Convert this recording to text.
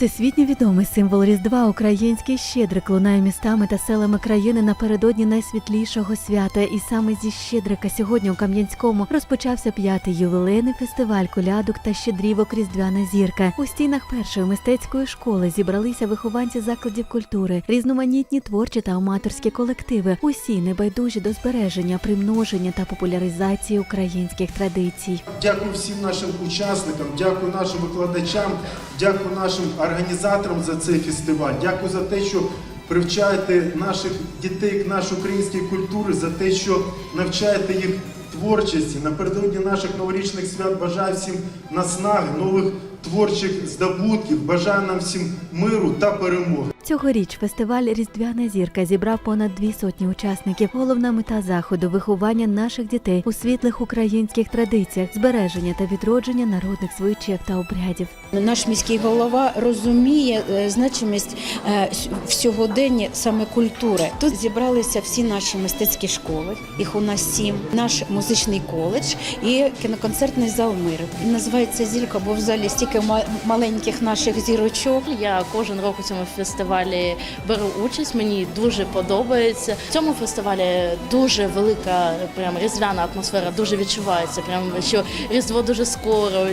Всесвітньо відомий символ Різдва український щедрик лунає містами та селами країни напередодні найсвітлішого свята. І саме зі щедрика сьогодні у Кам'янському розпочався п'ятий ювілейний фестиваль колядок та щедрівок Різдвяна зірка. У стінах першої мистецької школи зібралися вихованці закладів культури, різноманітні творчі та аматорські колективи. Усі небайдужі до збереження, примноження та популяризації українських традицій. Дякую всім нашим учасникам, дякую нашим викладачам, дякую нашим організаторам за цей фестиваль. Дякую за те, що привчаєте наших дітей к нашій українській культурі, за те, що навчаєте їх творчості. Напередодні наших новорічних свят бажаю всім наснаги, нових творчих здобутків. Бажаю нам всім миру та перемоги. Цьогоріч фестиваль Різдвяна зірка зібрав понад дві сотні учасників. Головна мета заходу виховання наших дітей у світлих українських традиціях, збереження та відродження народних звичаїв та обрядів. Наш міський голова розуміє е, значимість е, с- в сьогоденні саме культури. Тут зібралися всі наші мистецькі школи, їх у нас сім, наш музичний коледж і кіноконцертний зал миру. Він називається Зілька, бо в залі стільки ма- маленьких наших зірочок. Я кожен рок у цьому фестивалі беру участь. Мені дуже подобається. В цьому фестивалі дуже велика, прям різдвяна атмосфера, дуже відчувається. Прям що різдво дуже скоро.